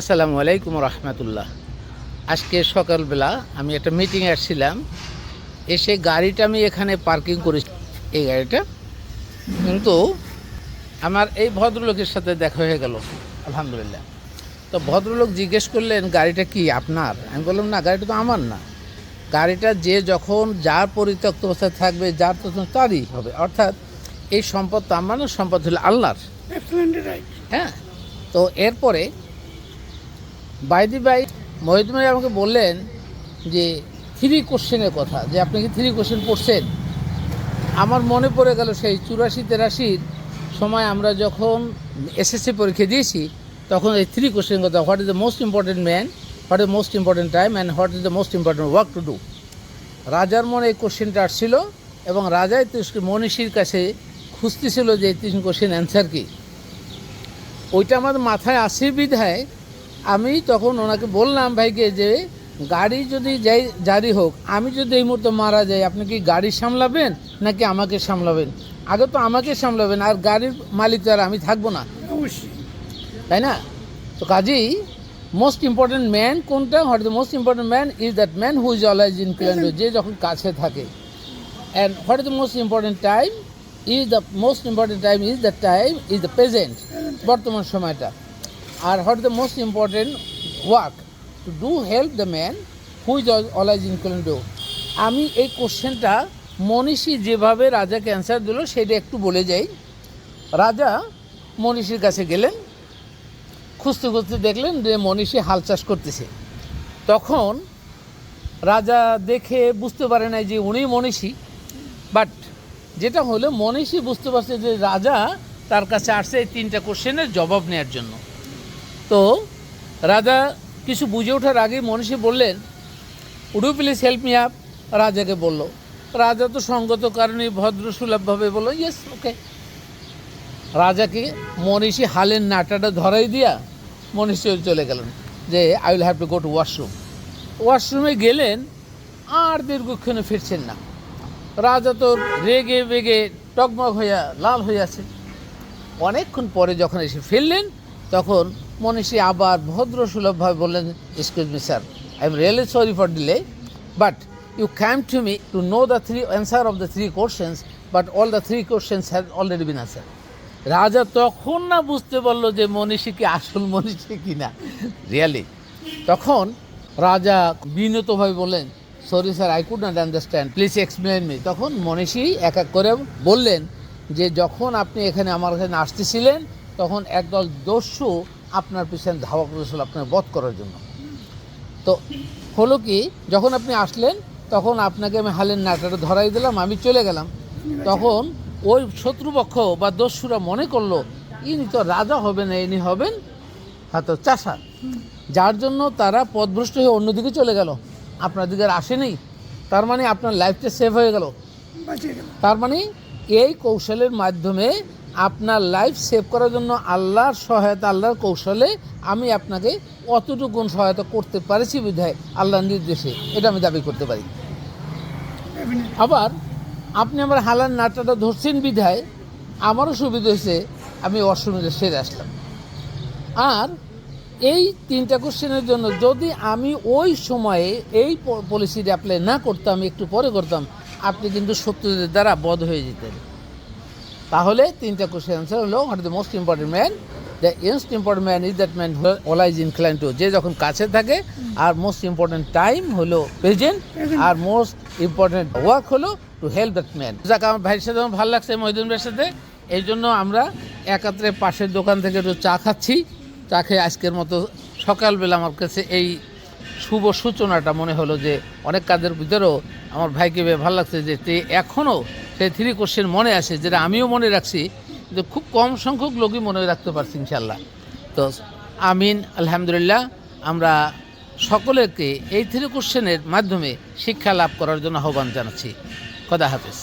আসসালামু আলাইকুম রহমতুল্লাহ। আজকে সকালবেলা আমি একটা মিটিংয়ে আসছিলাম। এসে গাড়িটা আমি এখানে পার্কিং করেছি এই গাড়িটা। কিন্তু আমার এই ভদ্রলোকের সাথে দেখা হয়ে গেল আলহামদুলিল্লাহ। তো ভদ্রলোক জিজ্ঞেস করলেন গাড়িটা কি আপনার? আমি বললাম না গাড়িটা তো আমার না। গাড়িটা যে যখন যার পরিত্যক্ত অবস্থায় থাকবে যার তখন তারই হবে। অর্থাৎ এই সম্পদ তো আমার না সম্পদ হলো আল্লাহর। হ্যাঁ তো এরপরে বাইদি বাই মহিদুল আমাকে বললেন যে থ্রি কোশ্চেনের কথা, যে আপনি কি থ্রি কোশ্চেন পড়ছেন? আমার মনে পড়ে গেল সেই চুরাশি তেরাশির সময় আমরা যখন এসএসসি পরীক্ষা দিয়েছি, তখন এই থ্রি কোশ্চেন কথা what is the most important man what is most important time and what is the most important work to do রাজার মনে এই কোশ্চেনটা আসছিল এবং রাজাই মনীষীর কাছে খুঁজতেছিল যে এই তিন কোশ্চেন অ্যান্সার কী। ওইটা আমার মাথায় আসে বিধায় আমি তখন ওনাকে বললাম ভাইকে যে গাড়ি যদি যাই জারি হোক আমি যদি এই মুহূর্তে মারা যাই আপনি কি গাড়ি সামলাবেন নাকি আমাকে সামলাবেন? আগে তো আমাকে সামলাবেন আর গাড়ির মালিক তো আর আমি থাকব না। অবশ্যই। তাই না? তো কাজেই মোস্ট ইম্পর্টেন্ট ম্যান কোনটা? What the most important man is that man who is always in যে যখন কাছে থাকে। And what is the most important time is the most important time is the time is the present বর্তমান সময়টা। আর what the most important work to do help the man who is always in আমি এই কোশ্চেনটা মনীষী যেভাবে রাজাকে answer দিল, সেটা একটু বলে যাই। রাজা মনীষীর কাছে গেলেন, খুঁজতে খুঁজতে দেখলেন যে মনীষী হাল চাষ করতেছে। তখন রাজা দেখে বুঝতে পারে নাই যে উনি মনীষী। বাট যেটা হলো, মনীষী বুঝতে পারছে যে রাজা তার কাছে আসছে এই তিনটা কোশ্চেনের জবাব নেওয়ার জন্য। তো রাজা কিছু বুঝে ওঠার আগে মনীষী বললেন would you please help me up রাজাকে বলল, রাজা তো সঙ্গত কারণে ভদ্র সুলভভাবে বলল ইয়েস ওকে রাজাকে মনীষী হালের নাটাটা ধরাই দিয়া মনীষী চলে গেলেন, যে I will have to go to washroom ওয়াশরুমে গেলেন, আর দীর্ঘক্ষণে ফিরছেন না। রাজা তো রেগে বেগে টকমক হইয়া, লাল আছে অনেকক্ষণ পরে যখন এসে ফিরলেন তখন মনীষী আবার ভদ্র সুলভভাবে বললেন excuse me sir I am really sorry for delay but you came to me to know the three answer of the three questions but all the three questions have already been answer রাজা তখন না বুঝতে পারল যে মনীষী কি আসল মনীষী কি না। রিয়ালি তখন রাজা বিনীতভাবে বললেন sorry sir I could not understand please explain me তখন মনীষী এক এক করে বললেন যে, যখন আপনি এখানে আমার এখানে আসতেছিলেন তখন একদল দস্যু আপনার পিছনে ধাওয়া করেছিল আপনার বধ করার জন্য। তো হলো কি যখন আপনি আসলেন তখন আপনাকে আমি হালের নাটাটা ধরাই দিলাম আমি চলে গেলাম। তখন ওই শত্রুপক্ষ বা দস্যুরা মনে করল ইনি তো রাজা হবেন না ইনি হবেন হয়তো চাষা যার জন্য তারা পথভ্রষ্ট হয়ে অন্যদিকে চলে গেল। আপনার দিকে আর আসেনি। তার মানে আপনার লাইফটা সেভ হয়ে গেল। তার মানে এই কৌশলের মাধ্যমে আপনার লাইফ সেভ করার জন্য আল্লাহর সহায়তা, আল্লাহর কৌশলে আমি আপনাকে অতটুকুন সহায়তা করতে পারেছি বিধায় আল্লাহর নির্দেশে। এটা আমি দাবি করতে পারি। আবার আপনি আমার হালার নাটাটা ধরছেন বিধায়, আমারও সুবিধা হয়েছে, আমি অসুবিধা সেরে আসলাম। আর এই তিনটা কোশ্চেনের জন্য যদি আমি ওই সময়ে এই পলিসিটা অ্যাপ্লাই না করতাম, একটু পরে করতাম, আপনি কিন্তু শত্রুদের দ্বারা বধ হয়ে যেতেন। তাহলে তিনটা কোশ্চেন অ্যান্সার হলো what the most important man the most important man is that man always incline to যে যখন কাছে থাকে আর মোস্ট ইম্পর্টেন্ট টাইম হলো প্রেজেন্ট আর মোস্ট ইম্পর্টেন্ট ওয়ার্ক হলো টু হেল্প দ্যাট ম্যান যাক আমার ভাইয়ের সাথে আমার ভালো লাগছে মহিদুল ভাইয়ের সাথে। এই জন্য আমরা একাত্রে পাশের দোকান থেকে একটু চা খাচ্ছি। চা খেয়ে আজকের মতো সকালবেলা আমার কাছে এই শুভ সূচনাটা মনে হলো যে অনেক কাজের ভিতরেও আমার ভাইকে ভালো লাগছে যে তে এখনও সেই থ্রি কোশ্চেন মনে আছে যেটা আমিও মনে রাখছি যে খুব কম সংখ্যক লোকই মনে রাখতে পারছি ইনশাল্লাহ তো আমিন, আলহামদুলিল্লাহ, আমরা সকলেকে এই থ্রি কোশ্চেনের মাধ্যমে শিক্ষা লাভ করার জন্য আহ্বান জানাচ্ছি। খদা হাফিজ।